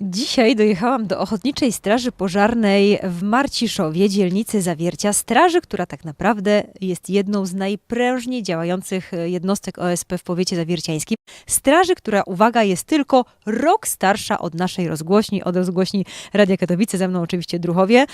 Dzisiaj dojechałam do Ochotniczej Straży Pożarnej w Marciszowie, dzielnicy Zawiercia. Straży, która tak naprawdę jest jedną z najprężniej działających jednostek OSP w powiecie zawierciańskim. Straży, która, uwaga, jest tylko rok starsza od naszej rozgłośni, od rozgłośni Radia Katowice. Ze mną oczywiście druhowie.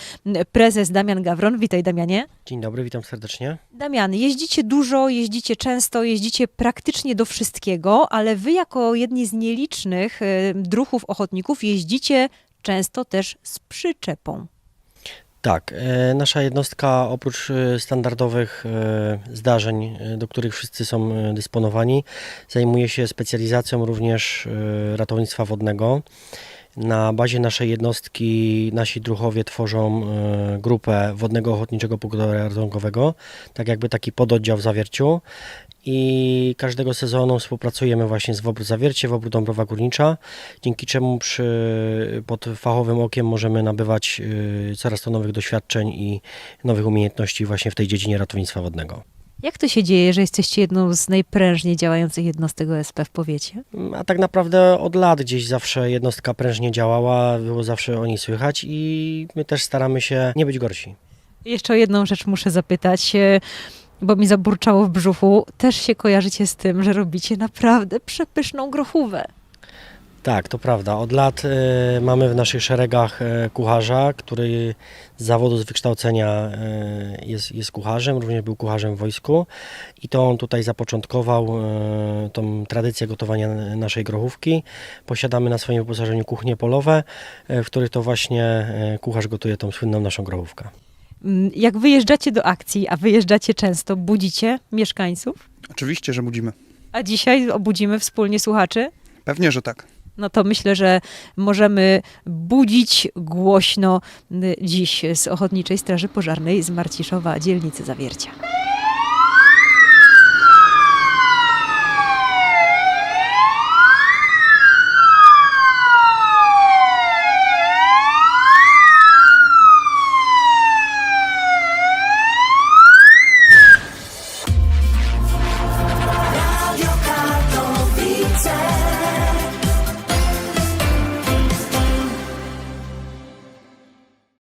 Prezes Damian Gawron. Witaj Damianie. Dzień dobry, witam serdecznie. Damian, jeździcie dużo, jeździcie często, jeździcie praktycznie do wszystkiego, ale wy jako jedni z nielicznych e, druhów ochotników jeździcie często też z przyczepą. Tak, e, nasza jednostka oprócz e, standardowych e, zdarzeń, do których wszyscy są dysponowani, zajmuje się specjalizacją również ratownictwa wodnego. Na bazie naszej jednostki nasi druhowie tworzą e, grupę Wodnego Ochotniczego Pogotowia Ratunkowego, tak jakby taki pododdział w Zawierciu. I każdego sezonu współpracujemy właśnie z WOBR Zawiercie, WOBR Dąbrowa Górnicza, dzięki czemu przy, pod fachowym okiem możemy nabywać y, coraz to nowych doświadczeń i nowych umiejętności właśnie w tej dziedzinie ratownictwa wodnego. Jak to się dzieje, że jesteście jedną z najprężniej działających jednostek OSP w powiecie? A tak naprawdę od lat gdzieś zawsze jednostka prężnie działała, było zawsze o niej słychać i my też staramy się nie być gorsi. Jeszcze o jedną rzecz muszę zapytać, e, bo mi zaburczało w brzuchu. Też się kojarzycie z tym, że robicie naprawdę przepyszną grochówę. Tak, to prawda. Od lat e, mamy w naszych szeregach e, kucharza, który z zawodu, z wykształcenia e, jest, jest kucharzem, również był kucharzem w wojsku i to on tutaj zapoczątkował e, tą tradycję gotowania naszej grochówki. Posiadamy na swoim wyposażeniu kuchnie polowe, e, w których to właśnie e, kucharz gotuje tą słynną naszą grochówkę. Mm, Jak wyjeżdżacie do akcji, a wyjeżdżacie często, budzicie mieszkańców? Oczywiście, że budzimy. A dzisiaj obudzimy wspólnie słuchaczy? Pewnie, że tak. No to myślę, że możemy budzić głośno y, dziś z Ochotniczej Straży Pożarnej z Marciszowa, dzielnicy Zawiercia.